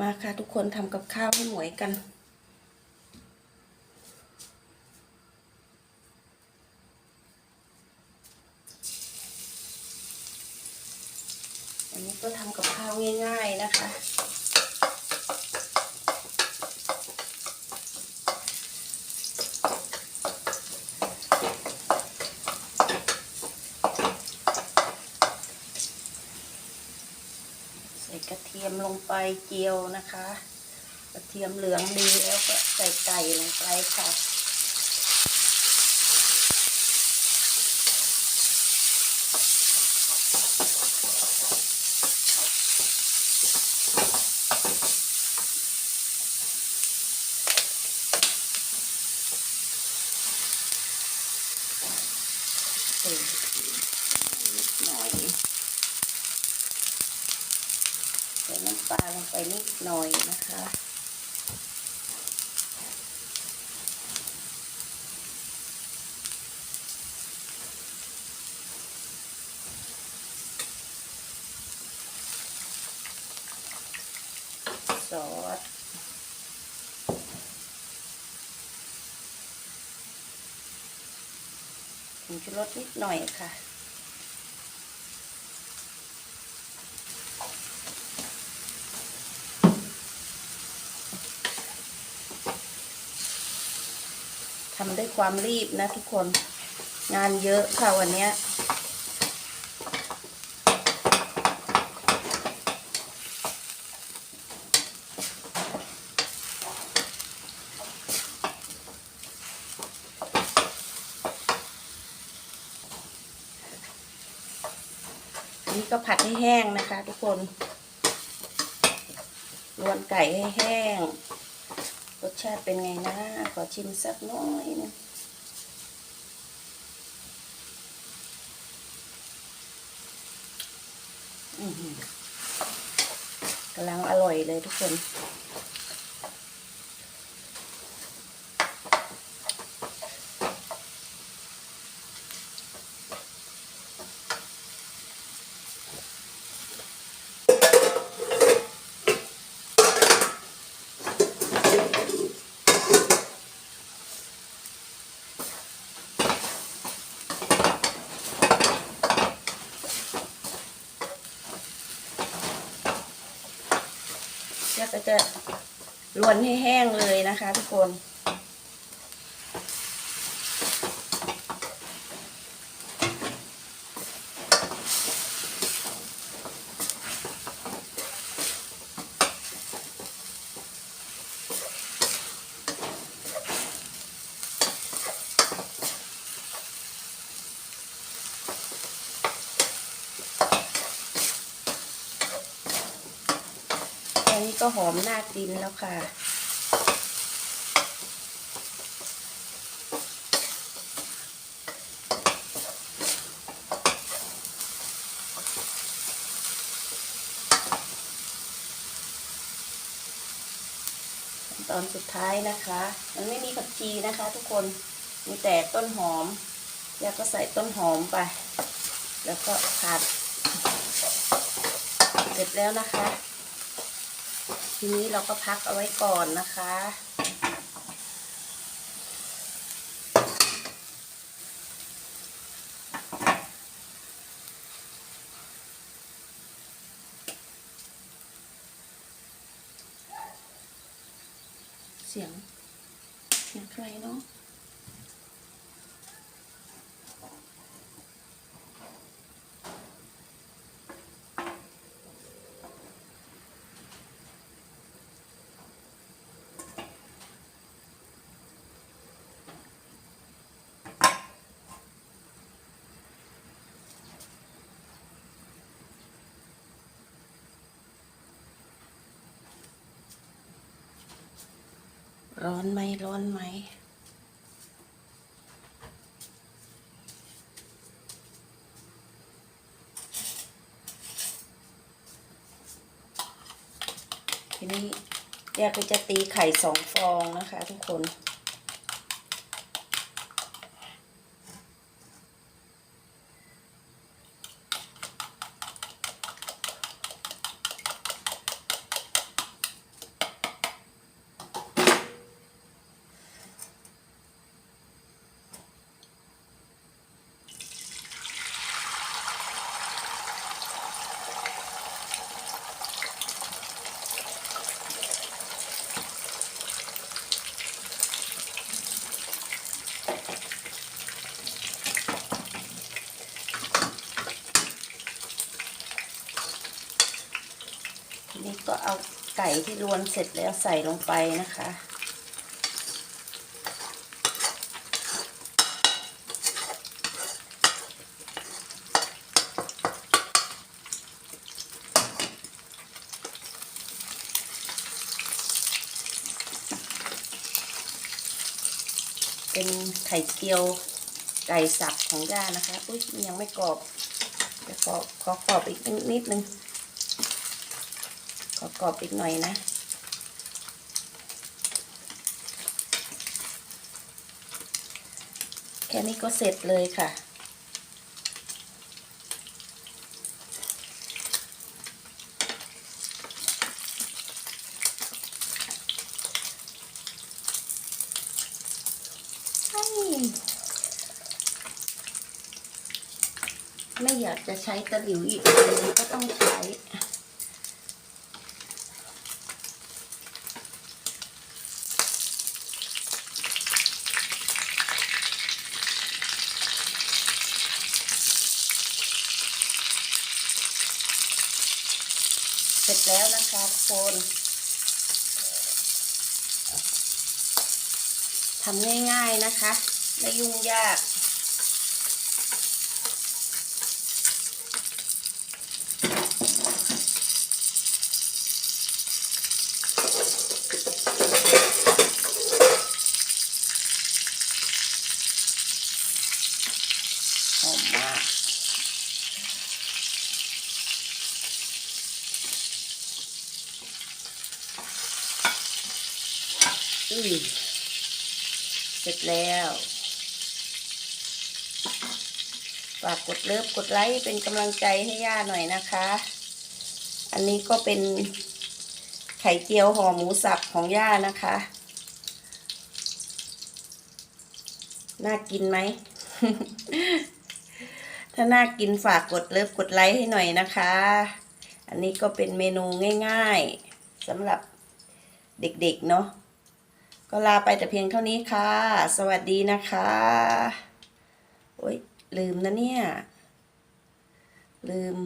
มาค่ะทุกคนทำกับข้าวให้หมวยกัน อันนี้ก็ทำกับข้าวง่าย ๆนะคะ ใส่กระเทียมลง ไปเจียวนะคะกระเทียมเหลืองดีแล้วก็ใส่ไก่ลงไปค่ะใส่นิ ปลาลงไปนิดหน่อยนะคะ ซอสผงชูรสนิดหน่อยค่ะ ทำด้วยความรีบนะทุกคน งานเยอะค่ะวันนี้นนี้ก็ผัดให้แห้งนะคะทุกคน รวนไก่ให้แห้ง ชาติเป็นไงนะ ขอชิมสักน้อยนึงกำลังอร่อยเลยทุกคน จะรวนให้แห้งเลยนะคะทุกคน ก็หอมน่ากินแล้วค่ะ ตอนสุดท้ายนะคะ มันไม่มีผักชีนะคะทุกคนมีแต่ต้นหอม แล้วก็ใส่ต้นหอมไป แล้วก็ผัด เสร็จแล้วนะคะ ทีนี้เราก็พักเอาไว้ก่อนนะคะ เสียง เสียงใครเนาะ ร้อนไหมร้อนไหมทีนี้แยกก็จะตีไข่สองฟองนะคะทุกคน ทีนี้ก็เอาไก่ที่รวนเสร็จแล้วใส่ลงไปนะคะ เป็นไข่เจียวไก่สับของย่านะคะ อุ้ยยังไม่กรอบเดี๋ยวขอขอกรอบอีกนิดนึง กรอบอีกหน่อยนะ แค่นี้ก็เสร็จเลยค่ะไม่อยากจะใช้ตะหลิวอีกเลยก็ต้องใช้ สร็จแล้วนะคะทุกคนทำง่ายๆนะคะ ไม่ยุ่งยาก อุ้ยเสร็จแล้วฝากกดเลิฟกดไลค์เป็นกำลังใจให้ย่าหน่อยนะคะ อันนี้ก็เป็นไข่เจียวห่อหมูสับของย่านะคะ น่ากินไหม ถ้าน่ากินฝากกดเลิฟกดไลค์ให้หน่อยนะคะ อันนี้ก็เป็นเมนูง่ายๆสำหรับเด็กๆเนาะ ก็ลาไปแต่เพียงเท่านี้ค่ะ สวัสดีนะคะ โอ๊ย ลืมนะเนี่ย ลืม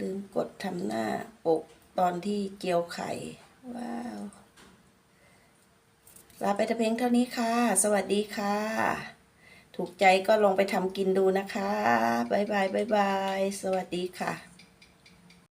ลืมกดทำหน้าปกตอนที่เจียวไข่ ว้าว ลาไปแต่เพียงเท่านี้ค่ะ สวัสดีค่ะ ถูกใจก็ลองไปทำกินดูนะคะบายบายบายบาย สวัสดีค่ะ